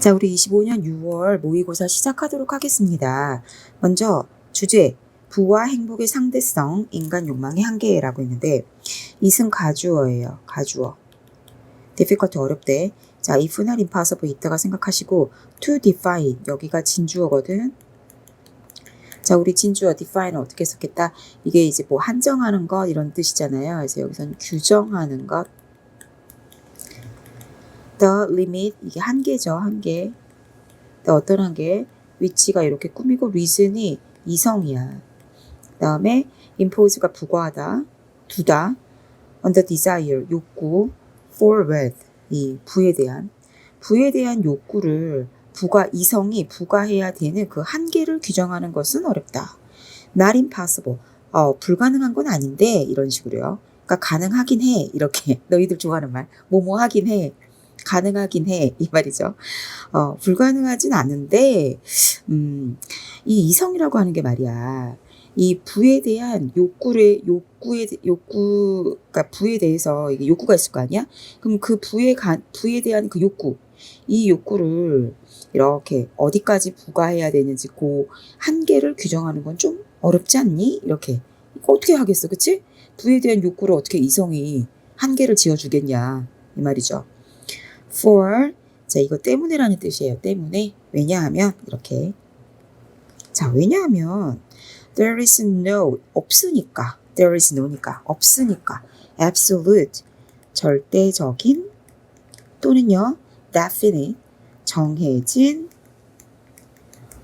자, 우리 25년 6월 모의고사 시작하도록 하겠습니다. 먼저 주제 부와 행복의 상대성, 인간 욕망의 한계라고 있는데 이승 가주어예요. 가주어. difficult 어렵대. 자, if not impossible 이따가 생각하시고 to define 여기가 진주어거든. 자, 우리 진주어 define은 어떻게 썼겠다? 이게 이제 뭐 한정하는 것 이런 뜻이잖아요. 그래서 여기서는 규정하는 것. The limit 이게 한계죠, 한계. the 어떤 한계? 위치가 이렇게 꾸미고 reason이 이성이야. 그 다음에 impose가 부과하다, 두다. under desire 욕구, for with 이 부에 대한 부에 대한 욕구를 부가 이성이 부과해야 되는 그 한계를 규정하는 것은 어렵다. not impossible. 어, 불가능한 건 아닌데 이런 식으로요. 그러니까 가능하긴 해. 이렇게 너희들 좋아하는 말. 뭐뭐 하긴 해. 가능하긴 해. 이 말이죠. 어, 불가능하진 않은데 음, 이 이성이라고 하는 게 말이야. 이 부에 대한 욕구를 욕구에 욕구 그러니까 부에 대해서 이게 욕구가 있을 거 아니야? 그럼 그 부에 가, 부에 대한 그 욕구 이 욕구를 이렇게 어디까지 부과해야 되는지 그 한계를 규정하는 건 좀 어렵지 않니? 이렇게 어떻게 하겠어, 그치? 부에 대한 욕구를 어떻게 이성이 한계를 지어주겠냐 이 말이죠. For 자 이거 때문에라는 뜻이에요. 때문에. 왜냐하면 이렇게. 자 왜냐하면 there is no 없으니까. there is no니까. 없으니까. absolute 절대적인 또는요 definite 정해진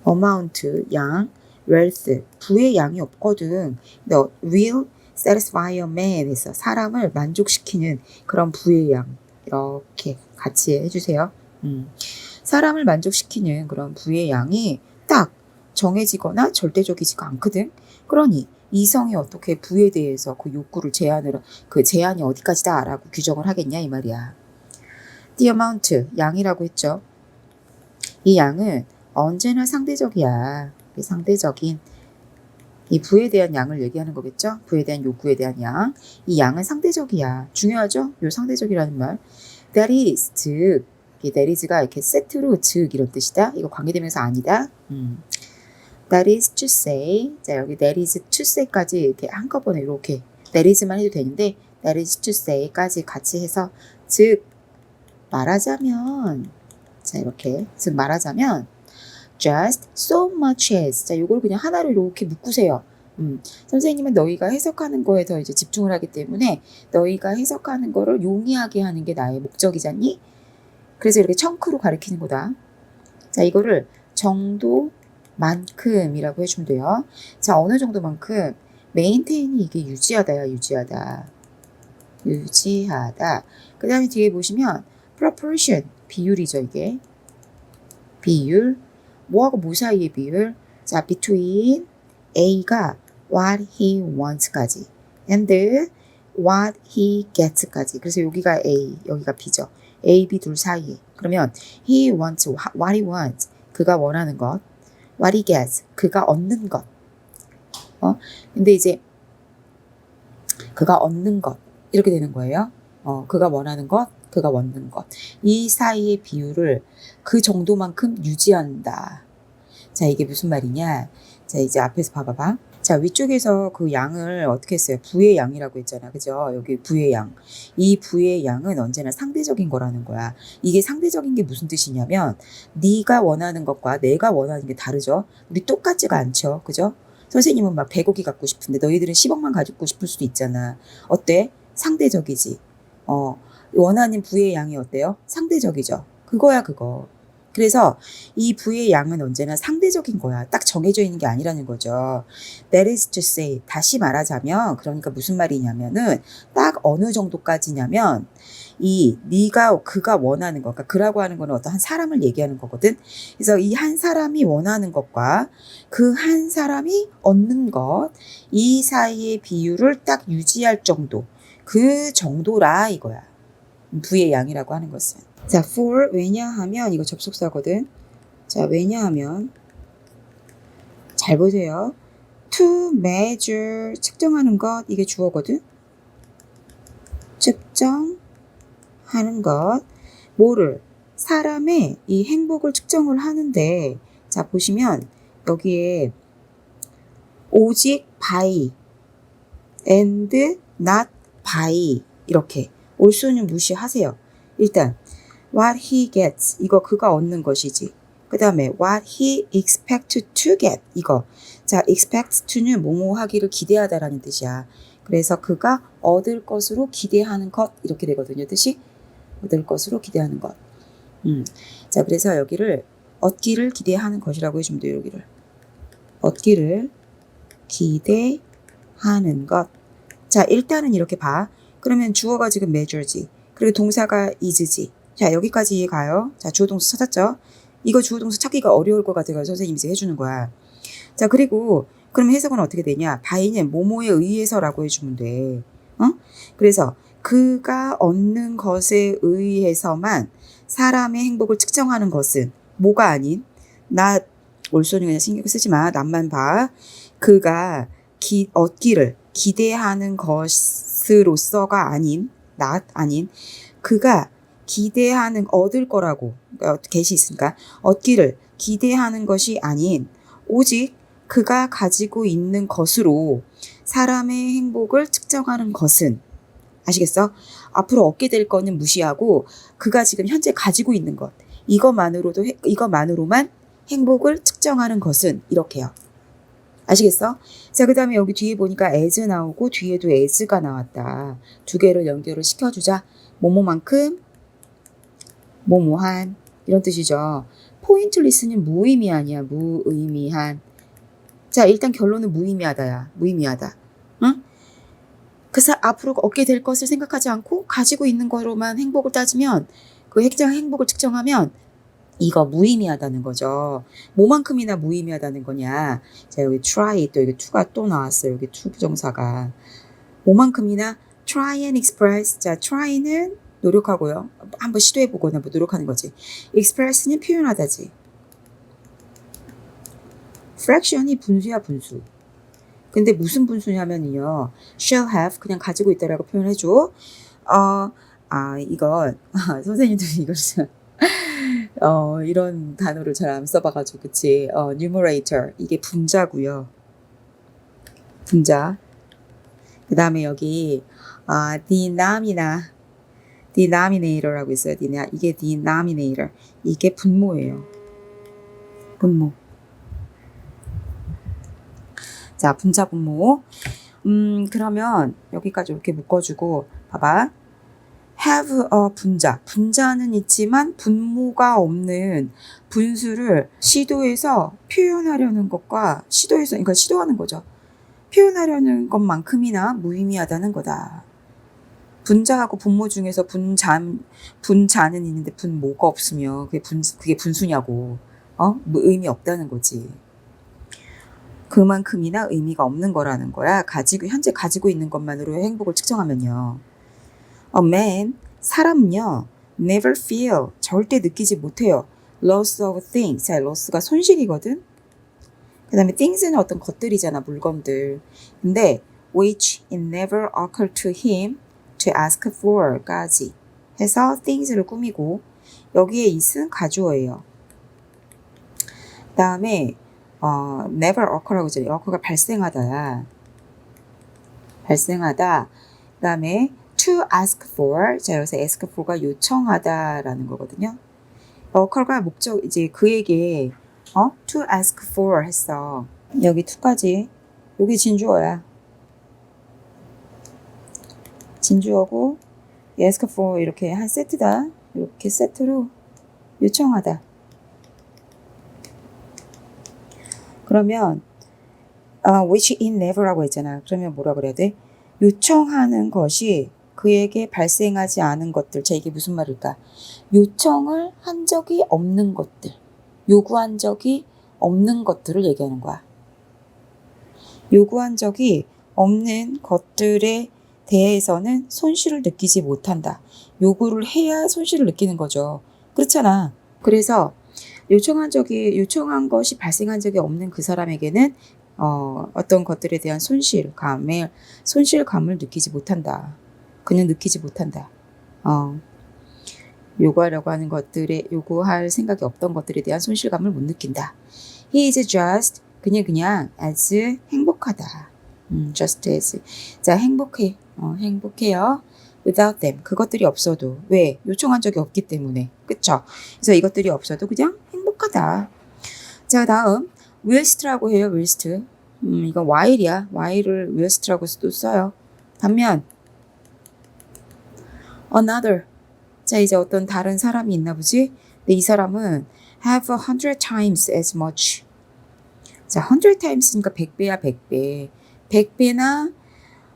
amount 양 wealth 부의 양이 없거든. The will satisfy a man 에서 사람을 만족시키는 그런 부의 양 이렇게 같이 해주세요. 음. 사람을 만족시키는 그런 부의 양이 딱 정해지거나 절대적이지가 않거든. 그러니 이성이 어떻게 부에 대해서 그 욕구를 제한을 그 제한이 어디까지다라고 규정을 하겠냐 이 말이야. The amount 양이라고 했죠. 이 양은 언제나 상대적이야. 상대적인 이 부에 대한 양을 얘기하는 거겠죠? 부에 대한 욕구에 대한 양. 이 양은 상대적이야. 중요하죠? 요 상대적이라는 말. That is, 즉, 이 that is가 이렇게 세트로 즉 이런 뜻이다. 이거 관계되면서 아니다. 음. That is to say. 자, 여기 that is to say까지 이렇게 한꺼번에 이렇게 that is만 해도 되는데 that is to say까지 같이 해서 즉 말하자면 자, 이렇게 즉 말하자면 just so much as 자, 요걸 그냥 하나로 이렇게 묶으세요. 음, 선생님은 너희가 해석하는 거에 더 이제 집중을 하기 때문에 너희가 해석하는 거를 용이하게 하는 게 나의 목적이잖니? 그래서 이렇게 청크로 가리키는 거다. 자, 이거를 정도만큼이라고 해주면 돼요. 자, 어느 정도만큼 메인테인이 이게 유지하다야, 유지하다. 유지하다. 그 다음에 뒤에 보시면 proportion, 비율이죠, 이게. 비율. 뭐하고 뭐 사이의 비율? 자, between A가 what he wants까지 and what he gets까지. 그래서 여기가 A, 여기가 B죠. A, B 둘 사이에. 그러면 he wants what he wants. 그가 원하는 것. what he gets. 그가 얻는 것. 어? 근데 이제 그가 얻는 것. 이렇게 되는 거예요. 어, 그가 원하는 것, 그가 얻는 것. 이 사이의 비율을 그 정도만큼 유지한다. 자, 이게 무슨 말이냐? 자, 이제 앞에서 봐봐봐. 자, 위쪽에서 그 양을 어떻게 했어요? 부의 양이라고 했잖아. 그죠? 여기 부의 양. 이 부의 양은 언제나 상대적인 거라는 거야. 이게 상대적인 게 무슨 뜻이냐면 네가 원하는 것과 내가 원하는 게 다르죠. 우리 똑같지가 않죠. 그죠? 선생님은 막 100억이 갖고 싶은데 너희들은 10억만 가지고 싶을 수도 있잖아. 어때? 상대적이지. 어, 원하는 부의 양이 어때요? 상대적이죠. 그거야, 그거. 그래서 이 부의 양은 언제나 상대적인 거야. 딱 정해져 있는 게 아니라는 거죠. That is to say, 다시 말하자면, 그러니까 무슨 말이냐면은, 딱 어느 정도까지냐면, 이 네가 그가 원하는 것, 그러니까 그라고 하는 거는 어떤 한 사람을 얘기하는 거거든. 그래서 이 한 사람이 원하는 것과 그 한 사람이 얻는 것, 이 사이의 비율을 딱 유지할 정도, 그 정도라 이거야. 부의 양이라고 하는 것은. 자, for 왜냐하면 이거 접속사거든. 자, 왜냐하면 잘 보세요. to measure 측정하는 것 이게 주어거든. 측정하는 것 뭐를 사람의 이 행복을 측정을 하는데 자 보시면 여기에 오직 by and not by 이렇게 올수는 무시하세요. 일단 what he gets 이거 그가 얻는 것이지. 그 다음에 what he expect to get 이거 자 expect to는 뭐뭐 하기를 기대하다라는 뜻이야. 그래서 그가 얻을 것으로 기대하는 것 이렇게 되거든요. 뜻이 얻을 것으로 기대하는 것. 음. 자 그래서 여기를 얻기를 기대하는 것이라고 해주면 돼요. 여기를 얻기를 기대하는 것. 자 일단은 이렇게 봐. 그러면 주어가 지금 measure지. 그리고 동사가 is지. 자 여기까지 이해 가요. 자 주어 동사 찾았죠? 이거 주어 동사 찾기가 어려울 것 같아요. 선생님이 이제 해주는 거야. 자 그리고 그럼 해석은 어떻게 되냐? 바이는 뭐뭐에 의해서라고 해주면 돼. 어? 그래서 그가 얻는 것에 의해서만 사람의 행복을 측정하는 것은 뭐가 아닌 나 올소는 그냥 신경 쓰지 마. 남만 봐. 그가 기, 얻기를 기대하는 것으로서가 아닌 낫 아닌 그가 기대하는 얻을 거라고 어, get이 있으니까 얻기를 기대하는 것이 아닌 오직 그가 가지고 있는 것으로 사람의 행복을 측정하는 것은 아시겠어? 앞으로 얻게 될 거는 무시하고 그가 지금 현재 가지고 있는 것 이것만으로도 해- 이것만으로만 행복을 측정하는 것은 이렇게요. 아시겠어? 자, 그 다음에 여기 뒤에 보니까 as 나오고 뒤에도 as가 나왔다. 두 개를 연결을 시켜주자. 뭐뭐만큼, 뭐뭐한. 이런 뜻이죠. 포인트 리스는 무의미하냐, 무의미한. 자, 일단 결론은 무의미하다야. 무의미하다. 응? 그래서 앞으로 얻게 될 것을 생각하지 않고 가지고 있는 거로만 행복을 따지면 그 핵정 행복을 측정하면 이거 무의미하다는 거죠. 뭐만큼이나 무의미하다는 거냐. 자, 여기 try 또 여기 to가 또 나왔어요. 여기 to 부정사가. 뭐만큼이나 try and express. 자, try는 노력하고요. 한번 시도해보거나 뭐 노력하는 거지. express는 표현하다지. fraction이 분수야, 분수. 근데 무슨 분수냐면요. shall have 그냥 가지고 있다라고 표현해줘. 어, 아, 이거, 선생님들이 이걸 참 어, 이런 단어를 잘 안 써봐가지고, 그치. 어, numerator. 이게 분자고요 분자. 그 다음에 여기, 아, denominator. denominator라고 있어요. 디나- 이게 denominator. 이게 분모예요. 분모. 자, 분자 분모. 음, 그러면 여기까지 이렇게 묶어주고, 봐봐. Have a 분자. 분자는 있지만 분모가 없는 분수를 시도해서 표현하려는 것과 시도해서, 그러니까 시도하는 거죠. 표현하려는 것만큼이나 무의미하다는 거다. 분자하고 분모 중에서 분자, 분자는 있는데 분모가 없으면 그게 분, 그게 분수냐고. 어? 뭐 의미 없다는 거지. 그만큼이나 의미가 없는 거라는 거야. 가지고, 현재 가지고 있는 것만으로 행복을 측정하면요. A man, 사람은요, never feel, 절대 느끼지 못해요. loss of things. 자, loss가 손실이거든? 그 다음에 things는 어떤 것들이잖아, 물건들. 근데, which it never occurred to him to ask for 까지 해서 things를 꾸미고, 여기에 it은 가주어예요. 그 다음에, 어, never occur라고 했잖아요. occur가 발생하다야. 발생하다. 그 다음에, to ask for. 자, 여기서 ask for가 요청하다라는 거거든요. occur가 목적, 이제 그에게, 어? to ask for 했어. 여기 to까지. 여기 진주어야. 진주어고, ask for 이렇게 한 세트다. 이렇게 세트로 요청하다. 그러면, 아, which it never라고 했잖아. 그러면 뭐라 그래야 돼? 요청하는 것이 그에게 발생하지 않은 것들. 자, 이게 무슨 말일까? 요청을 한 적이 없는 것들. 요구한 적이 없는 것들을 얘기하는 거야. 요구한 적이 없는 것들에 대해서는 손실을 느끼지 못한다. 요구를 해야 손실을 느끼는 거죠. 그렇잖아. 그래서 요청한 적이, 요청한 것이 발생한 적이 없는 그 사람에게는 어, 어떤 것들에 대한 손실감을, 손실감을 느끼지 못한다. 그는 느끼지 못한다. 어. 요구하려고 하는 것들에 요구할 생각이 없던 것들에 대한 손실감을 못 느낀다. He is just 그냥 그냥 as 행복하다. 음, just as 자 행복해 어, 행복해요. without them 그것들이 없어도 왜 요청한 적이 없기 때문에 그쵸? 그래서 이것들이 없어도 그냥 행복하다. 자 다음 whilst라고 해요 whilst 음, 이건 while이야 while을 whilst라고 또 써요. 반면 another. 자 이제 어떤 다른 사람이 있나 보지? 근데 이 사람은 have a hundred times as much. 자 hundred times니까 100배야 100배. 100배나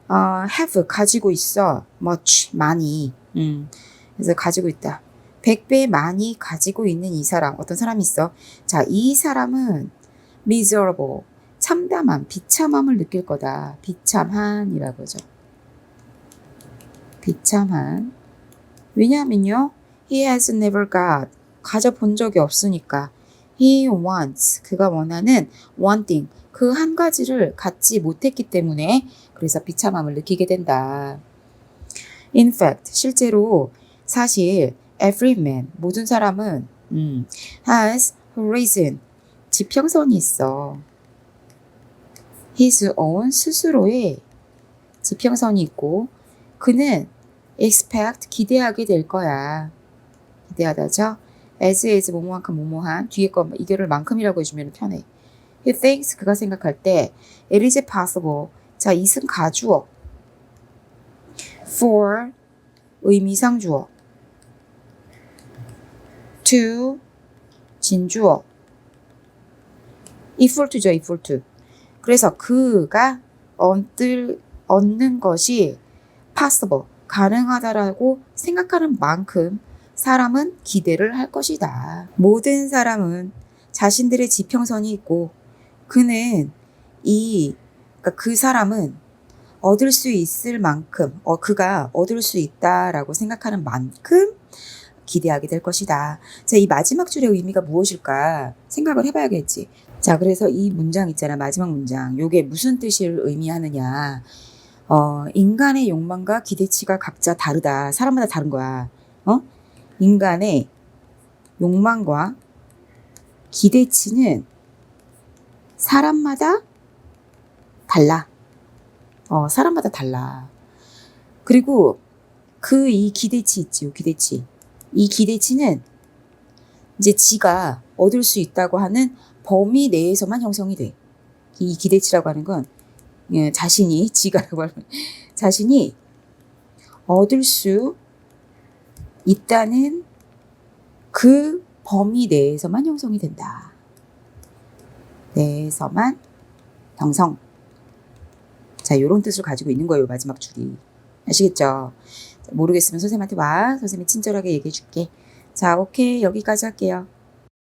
어, have 가지고 있어. much 많이. 음, 그래서 가지고 있다. 100배 많이 가지고 있는 이 사람. 어떤 사람이 있어? 자 이 사람은 miserable. 참담함 비참함을 느낄 거다. 비참한이라고 하죠. 비참한 왜냐하면요 he has never got. 가져본 적이 없으니까. He wants. 그가 원하는 one thing 그 한 가지를 갖지 못했기 때문에 그래서 비참함을 느끼게 된다. In fact, 실제로 사실 every man 모든 사람은 음, has horizon 지평선이 있어. his own 스스로의 지평선이 있고 그는 expect 기대하게 될 거야. 기대하다죠. as is 뭐뭐한큼 뭐뭐한 뒤에 거 이거를 만큼이라고 해주면 편해. He thinks 그가 생각할 때 it is possible 자 이승 가주어 for 의미상 주어 to 진주어 equal to죠 equal to 그래서 그가 얻을, 얻는 것이 possible 가능하다라고 생각하는 만큼 사람은 기대를 할 것이다. 모든 사람은 자신들의 지평선이 있고 그는 이 그러니까 그 사람은 얻을 수 있을 만큼 어 그가 얻을 수 있다라고 생각하는 만큼 기대하게 될 것이다. 자, 이 마지막 줄의 의미가 무엇일까 생각을 해봐야겠지. 자, 그래서 이 문장 있잖아. 마지막 문장. 요게 무슨 뜻을 의미하느냐. 어, 인간의 욕망과 기대치가 각자 다르다. 사람마다 다른 거야. 어? 인간의 욕망과 기대치는 사람마다 달라. 어, 사람마다 달라. 그리고 그 이 기대치 있지요, 기대치. 이 기대치는 이제 지가 얻을 수 있다고 하는 범위 내에서만 형성이 돼. 이 기대치라고 하는 건 예, 자신이 하는 자신이 얻을 수 있다는 그 범위 내에서만 형성이 된다. 내에서만 형성. 자, 요런 뜻을 가지고 있는 거예요, 마지막 줄이. 아시겠죠? 모르겠으면 선생님한테 와. 선생님이 친절하게 얘기해 줄게. 자, 오케이. 여기까지 할게요.